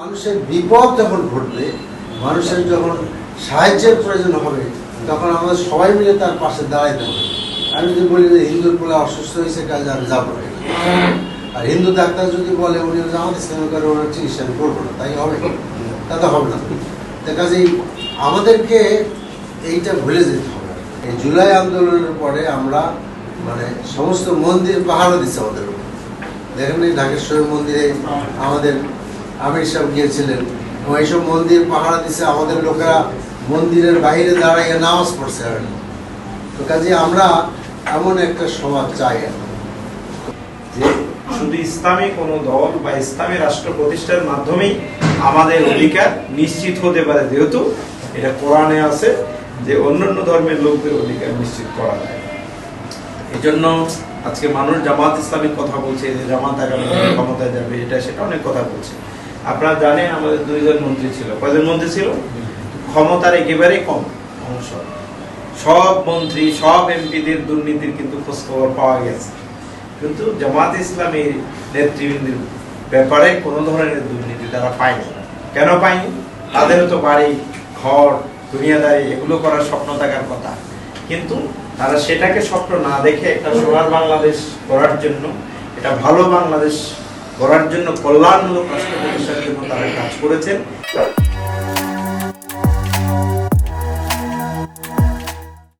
মানুষের বিপদ যখন ঘটবে, মানুষের যখন সাহায্যের প্রয়োজন হবে, তখন আমাদের সবাই মিলে তার পাশে দাঁড়াইতে হবে। আমি যদি বলি যে হিন্দুর পোলা অসুস্থ হয়েছে কাজে আমি যাব না। আর হিন্দু ডাক্তার যদি বলে, উনি আমাদের ইসলাম করে, ওনার চিকিৎসা আমি করব না। তাই হবে তা তো হবে না। তা কাজেই আমাদেরকে এইটা ভুলে যেতে হবে। এই জুলাই আন্দোলনের পরে আমরা মানে সমস্ত মন্দির পাহাড়ও দিচ্ছে আমাদের দেখেন ঢাকেশ্বরী মন্দিরে আমাদের আমির সাহেব গিয়েছিলেন। এবং এইসব মন্দির পাহারা দিছে, আমাদের লোকেরা মন্দিরের বাইরে দাঁড়াইয়ে নামাজ পড়ছে আর তো কাজে আমরা এমন একটা সমাজ চাই যে শুধু ইসলামী কোনো দল বা ইসলামী রাষ্ট্র প্রতিষ্ঠার মাধ্যমেই আমাদের অধিকার নিশ্চিত হতে পারে, যেহেতু এটা কোরআনে আছে যে অন্যান্য ধর্মের লোকদের অধিকার নিশ্চিত করা যায়। এই জন্য আজকে মানুষ জামাত ইসলামিক কথা বলছে, যে জামাত আগামী ক্ষমতায় যাবে, এটা সেটা অনেক কথা বলছে। আপনারা জানেন আমাদের দুইজন মন্ত্রী ছিল। কয়জন মন্ত্রী ছিল? ক্ষমতার একেবারে কম, অংশ। সব মন্ত্রী, সব এমপিদের দুর্নীতির কিন্তু খোঁজখবর পাওয়া গেছে। কিন্তু জামাত ইসলামের নেতৃবৃন্দের ব্যাপারে কোনো ধরনের দুর্নীতি তারা পায়নি। কেন পায়নি? তাদেরও তো বাড়ি, ঘর, দুনিয়াদারি, এগুলো করার স্বপ্ন থাকার কথা। কিন্তু তারা সেটাকে স্বপ্ন না দেখে একটা সোনার বাংলাদেশ করার জন্য এটা ভালো বাংলাদেশ করার জন্য কল্যাণমূলক রাষ্ট্রপতির জন্য তারা কাজ করেছেন।